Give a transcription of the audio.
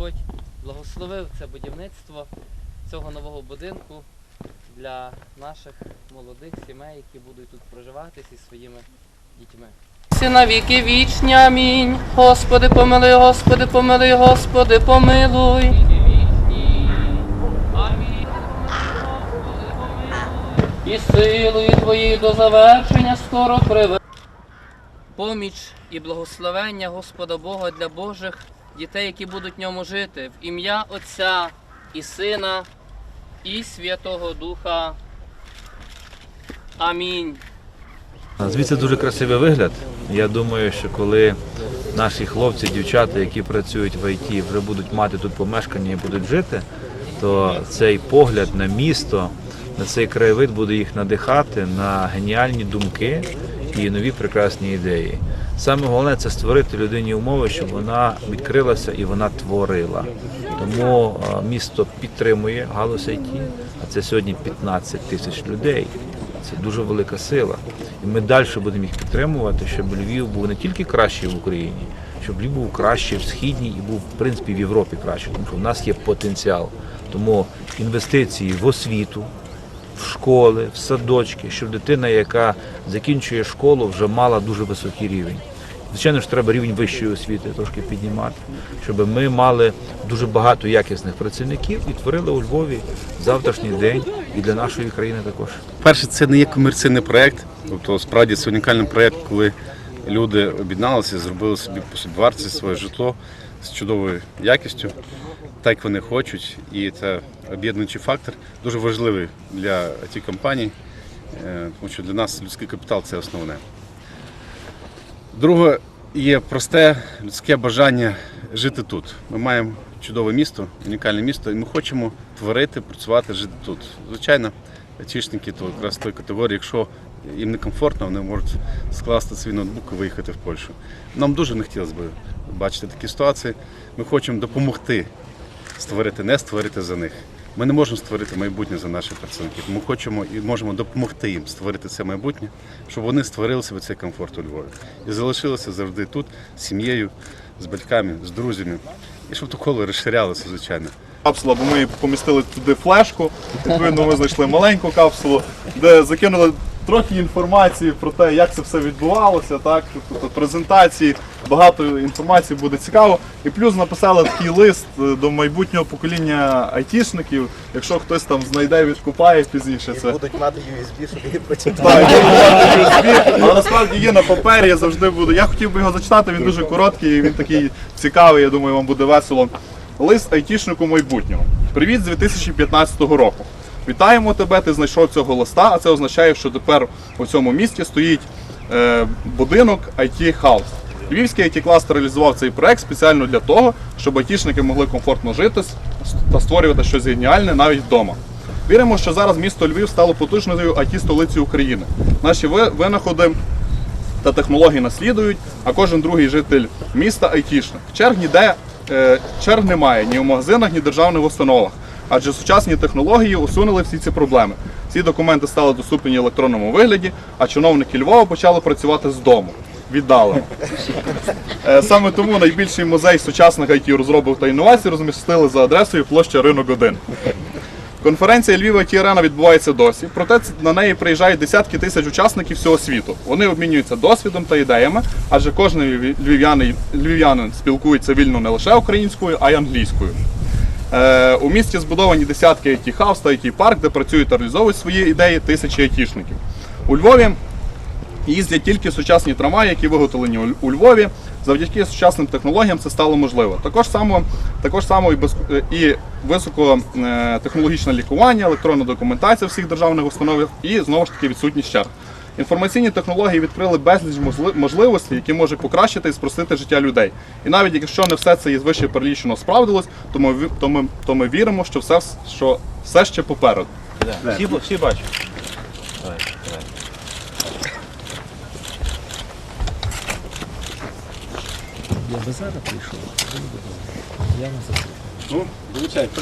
Господь благословив це будівництво цього нового будинку для наших молодих сімей, які будуть тут проживати зі своїми дітьми. На віки вічні, амінь. Господи, помилуй, Господи, помилуй, Господи, помилуй. І силою Твоєю до завершення скоро приведе. Поміч і благословення Господа Бога для Божих дітей, які будуть в ньому жити, в ім'я Отця і Сина і Святого Духа. Амінь. Звідси дуже красивий вигляд. Я думаю, що коли наші хлопці, дівчата, які працюють в ІТ, вже будуть мати тут помешкання і будуть жити, то цей погляд на місто, на цей краєвид буде їх надихати на геніальні думки і нові прекрасні ідеї. Саме головне це створити людині умови, щоб вона відкрилася і вона творила. Тому е, місто підтримує галузь IT, а це сьогодні 15 тисяч людей. Це дуже велика сила. І ми далі будемо їх підтримувати, щоб Львів був не тільки кращий в Україні, щоб Львів був кращий в східній і був в принципі в Європі кращий, тому що в нас є потенціал. Тому інвестиції в освіту, в школи, в садочки, щоб дитина, яка закінчує школу, вже мала дуже високий рівень. Звичайно ж, треба рівень вищої освіти трошки піднімати, щоб ми мали дуже багато якісних працівників і творили у Львові завтрашній день і для нашої країни також. Перше, це не є комерційний проєкт, тобто справді це унікальний проєкт, коли люди об'єдналися, зробили собі по собівартості своє житло з чудовою якістю, так як вони хочуть. І це об'єднуючий фактор дуже важливий для it компаній, е, тому що для нас людський капітал це основне. Друге, є просте людське бажання жити тут. Ми маємо чудове місто, унікальне місто, і ми хочемо творити, працювати, жити тут. Звичайно, айтішники то якраз той категорії, якщо їм некомфортно, вони можуть скласти свій ноутбук і виїхати в Польщу. Нам дуже не хотілося б бачити такі ситуації. Ми хочемо допомогти створити, не створити за них. Ми не можемо створити майбутнє за наших працівників. Ми хочемо і можемо допомогти їм створити це майбутнє, щоб вони створили себе цей комфорт у Львові і залишилися завжди тут з сім'єю, з батьками, з друзями. І щоб то коло розширялося, звичайно. капсула, бо ми помістили туди флешку. Відповідно, ми знайшли маленьку капсулу, де закинули трохи інформації про те, як це все відбувалося, так, тобто презентації, багато інформації буде цікаво. І плюс написали такий лист е, до майбутнього покоління айтішників. Якщо хтось там знайде, відкупає пізніше це. будуть мати USB, щоб її прочитати. Так, USB, але насправді є на папері, я завжди буду. Я хотів би його зачитати, він дуже короткий, він такий цікавий, я думаю, вам буде весело. Лист айтішнику майбутнього. Привіт з 2015 року. Вітаємо тебе, ти знайшов цього листа, а це означає, що тепер у цьому місті стоїть е, будинок IT House. Львівський IT кластер реалізував цей проект спеціально для того, щоб айтішники могли комфортно жити та створювати щось геніальне навіть вдома. Віримо, що зараз місто Львів стало потужною it столицею України. Наші ви- винаходи та технології наслідують, а кожен другий житель міста айтішник. Черг ніде е, черг немає ні в магазинах, ні в державних установах. Адже сучасні технології усунули всі ці проблеми. Ці документи стали доступні в електронному вигляді, а чиновники Львова почали працювати з дому. Віддалено. Саме тому найбільший музей сучасних IT розробок та інновацій розмістили за адресою площа Ринок 1. Конференція Львів ІТ Арена відбувається досі, проте на неї приїжджають десятки тисяч учасників всього світу. Вони обмінюються досвідом та ідеями, адже кожен львів- львів'янин, львів'янин спілкується вільно не лише українською, а й англійською. Е, у місті збудовані десятки it хаус та it парк, де працюють та реалізовують свої ідеї тисячі айтішників. У Львові їздять тільки сучасні трамваї, які виготовлені у- Львові. Завдяки сучасним технологіям це стало можливо. Також само, також само і, без, і високотехнологічне лікування, електронна документація всіх державних установ і знову ж таки відсутність черг. Інформаційні технології відкрили безліч можливостей, які можуть покращити і спростити життя людей. І навіть якщо не все це із вище перелічено справдилось, то ми, то ми, то ми віримо, що все, що все ще попереду. Всі, всі бачать. Давай, давай. Ну, вибачайте.